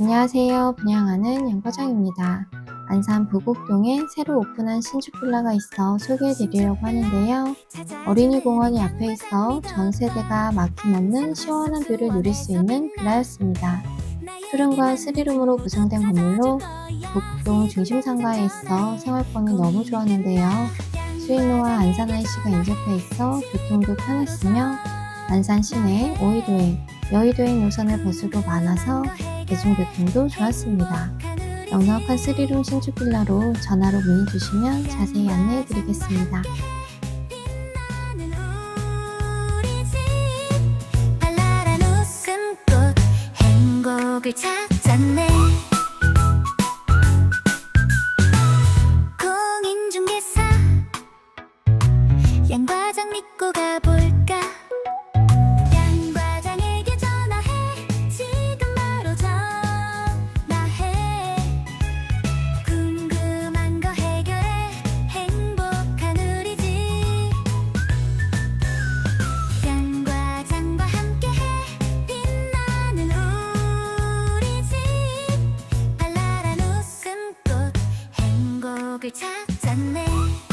안녕하세요. 분양하는 양과장입니다. 안산 부곡동에 새로 오픈한 신축 빌라가 있어 소개해 드리려고 하는데요. 어린이 공원이 앞에 있어 전 세대가 막힘없는 시원한 뷰를 누릴 수 있는 빌라였습니다. 투룸과 스리룸으로 구성된 건물로 북동 중심 상가에 있어 생활권이 너무 좋았는데요. 수인로와 안산 IC가 인접해 있어 교통도 편했으며 안산 시내 오이도행, 여의도행 노선의 버스도 많아서 대중교통도 좋았습니다. 넉넉한 스리룸 신축 빌라로 전화로 문의 주시면 자세히 안내해 드리겠습니다. 공인중개사 양과장 믿고 가볼까 행복을 찾았네